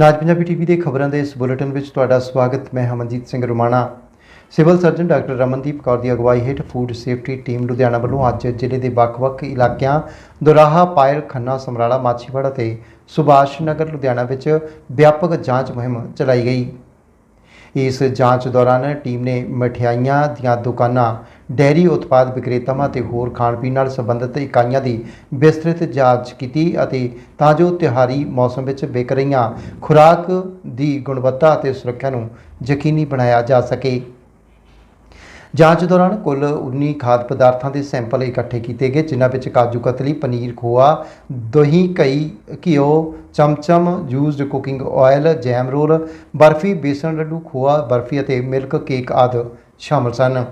ਨਾਜ Punjabi TV ਦੇ ਖਬਰਾਂ ਦੇ ਇਸ ਬੁਲੇਟਿਨ ਵਿੱਚ ਤੁਹਾਡਾ ਸਵਾਗਤ, ਮੈਂ Hamanjit Singh Rumana. Civil surgeon doctor Ramandeep Kaur ਦੀ ਅਗਵਾਈ ਹੇਠ ਫੂਡ ਸੇਫਟੀ ਟੀਮ ਲੁਧਿਆਣਾ ਵੱਲੋਂ ਅੱਜ ਜ਼ਿਲ੍ਹੇ ਦੇ ਵੱਖ-ਵੱਖ ਇਲਾਕਿਆਂ, ਦੁਰਾਹਾ, ਪਾਇਲ, ਖੰਨਾ, ਸਮਰਾਲਾ, ਮਾਛੀਵਾੜਾ ਤੇ ਸੁਭਾਸ਼ ਨਗਰ ਲੁਧਿਆਣਾ ਵਿੱਚ ਵਿਆਪਕ ਜਾਂਚ ਮੁਹਿੰਮ ਚਲਾਈ ਗਈ। ਇਸ ਜਾਂਚ ਦੌਰਾਨ ਟੀਮ ਨੇ ਮਠਿਆਈਆਂ ਦੀਆਂ ਦੁਕਾਨਾਂ ਡੈਰੀ ਉਤਪਾਦ ਵਿਕਰੇਤਾਵਾਂ ਤੇ ਹੋਰ ਖਾਣ ਪੀਣ ਨਾਲ ਸੰਬੰਧਿਤ ਇਕਾਈਆਂ ਦੀ ਵਿਸਤ੍ਰਿਤ ਜਾਂਚ ਕੀਤੀ ਅਤੇ ਤਾਂ ਜੋ ਤਿਉਹਾਰੀ ਮੌਸਮ ਵਿੱਚ ਵਿਕ ਰਹੀਆਂ ਖੁਰਾਕ ਦੀ ਗੁਣਵੱਤਾ ਅਤੇ ਸੁਰੱਖਿਆ ਨੂੰ ਯਕੀਨੀ ਬਣਾਇਆ ਜਾ ਸਕੇ। ਜਾਂਚ ਦੌਰਾਨ ਕੁੱਲ 19 ਖਾਦ ਪਦਾਰਥਾਂ ਦੇ ਸੈਂਪਲ ਇਕੱਠੇ ਕੀਤੇ ਗਏ, ਜਿਨ੍ਹਾਂ ਵਿੱਚ ਕਾਜੂ ਕਤਲੀ, ਪਨੀਰ ਖੋਆ, ਦਹੀਂ, ਕਈ, ਘਿਓ, chamcham, used cooking oil, jam roll, barfi, besan laddoo khoya, barfi ਅਤੇ ਮਿਲਕ ਕੇਕ ਆਦਿ ਸ਼ਾਮਲ ਸਨ।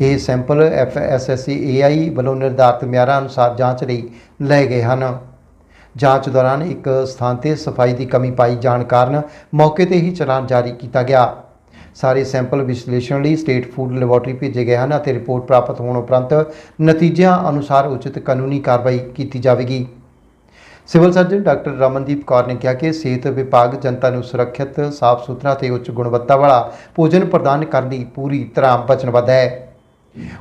ਇਹ ਸੈਂਪਲ ਐਫਐਸਐਸਸੀ ਏਆਈ ਵੱਲੋਂ ਨਿਰਧਾਰਤ ਮਿਆਰਾਂ ਅਨੁਸਾਰ ਜਾਂਚ ਲਈ ਲਏ ਗਏ ਹਨ। ਜਾਂਚ ਦੌਰਾਨ ਇੱਕ ਸਥਾਨ ਤੇ ਸਫ਼ਾਈ ਦੀ ਕਮੀ ਪਾਈ ਜਾਣ ਕਾਰਨ ਮੌਕੇ ਤੇ ਹੀ ਚਲਾਨ ਜਾਰੀ ਕੀਤਾ ਗਿਆ। ਸਾਰੇ ਸੈਂਪਲ ਵਿਸ਼ਲੇਸ਼ਣ ਲਈ ਸਟੇਟ ਫੂਡ ਲੈਬੋਰਟਰੀ ਭੇਜੇ ਗਏ ਹਨ ਅਤੇ ਰਿਪੋਰਟ ਪ੍ਰਾਪਤ ਹੋਣ ਉਪਰੰਤ ਨਤੀਜਿਆਂ ਅਨੁਸਾਰ ਉਚਿਤ ਕਾਨੂੰਨੀ ਕਾਰਵਾਈ ਕੀਤੀ ਜਾਵੇਗੀ। Civil surgeon doctor Ramandeep Kaur ਨੇ ਕਿਹਾ ਕਿ ਸਿਹਤ ਵਿਭਾਗ ਜਨਤਾ ਨੂੰ ਸੁਰੱਖਿਅਤ ਸਾਫ਼ ਸੁਥਰਾ ਤੇ ਉੱਚ ਗੁਣਵੱਤਾ ਵਾਲਾ ਭੋਜਨ ਪ੍ਰਦਾਨ ਕਰਨ ਲਈ ਪੂਰੀ ਤਰ੍ਹਾਂ ਵਚਨਬੱਧ ਹੈ।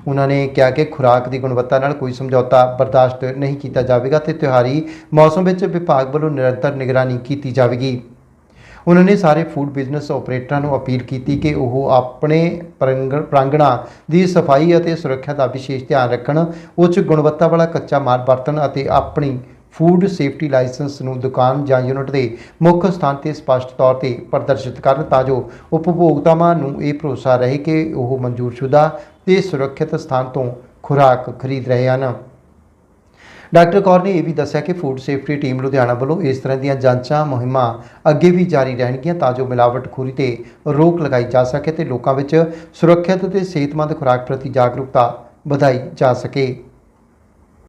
ਉਹਨਾਂ ਨੇ ਕਿਹਾ ਕਿ ਖੁਰਾਕ ਦੀ ਗੁਣਵੱਤਾ ਨਾਲ ਕੋਈ ਸਮਝੌਤਾ ਬਰਦਾਸ਼ਤ ਨਹੀਂ ਕੀਤਾ ਜਾਵੇਗਾ ਤੇ ਤਿਉਹਾਰੀ ਮੌਸਮ ਵਿੱਚ ਵਿਭਾਗ ਵੱਲੋਂ ਨਿਰੰਤਰ ਨਿਗਰਾਨੀ ਕੀਤੀ ਜਾਵੇਗੀ। ਉਹਨਾਂ ਨੇ ਸਾਰੇ ਫੂਡ ਬਿਜ਼ਨਸ ਆਪਰੇਟਰਾਂ ਨੂੰ ਅਪੀਲ ਕੀਤੀ ਕਿ ਉਹ ਆਪਣੇ ਪ੍ਰੰਗ- ਪ੍ਰਾਂਗਣਾਂ ਦੀ ਸਫ਼ਾਈ ਅਤੇ ਸੁਰੱਖਿਆ ਦਾ ਵਿਸ਼ੇਸ਼ ਧਿਆਨ ਰੱਖਣ, ਉੱਚ ਗੁਣਵੱਤਾ ਵਾਲਾ ਕੱਚਾ ਮਾਲ ਵਰਤਣ ਅਤੇ ਆਪਣੀ ਫੂਡ ਸੇਫਟੀ ਲਾਇਸੈਂਸ ਨੂੰ ਦੁਕਾਨ ਜਾਂ ਯੂਨਿਟ ਦੇ ਮੁੱਖ ਸਥਾਨ ਤੇ ਸਪਸ਼ਟ ਤੌਰ ਤੇ ਪ੍ਰਦਰਸ਼ਿਤ ਕਰਨ ਤਾਂ ਜੋ ਉਪਭੋਗਤਾਵਾਂ ਨੂੰ ਇਹ ਭਰੋਸਾ ਰਹੇ ਕਿ ਉਹ ਮਨਜ਼ੂਰਸ਼ੁਦਾ ਤੇ ਸੁਰੱਖਿਅਤ ਸਥਾਨ ਤੋਂ ਖੁਰਾਕ ਖਰੀਦ ਰਹੇ ਹਨ। ਡਾਕਟਰ ਕੌਰ ਨੇ ਇਹ ਵੀ ਦੱਸਿਆ ਕਿ ਫੂਡ ਸੇਫਟੀ ਟੀਮ ਲੁਧਿਆਣਾ ਵੱਲੋਂ ਇਸ ਤਰ੍ਹਾਂ ਦੀਆਂ ਜਾਂਚਾਂ, ਮੁਹਿੰਮਾਂ ਅੱਗੇ ਵੀ ਜਾਰੀ ਰਹਿਣਗੀਆਂ ਤਾਂ ਜੋ ਮਿਲਾਵਟਖੋਰੀ ਤੇ ਰੋਕ ਲਗਾਈ ਜਾ ਸਕੇ ਤੇ ਲੋਕਾਂ ਵਿੱਚ ਸੁਰੱਖਿਅਤ ਤੇ ਸਿਹਤਮੰਦ ਖੁਰਾਕ ਪ੍ਰਤੀ ਜਾਗਰੂਕਤਾ ਵਧਾਈ ਜਾ ਸਕੇ।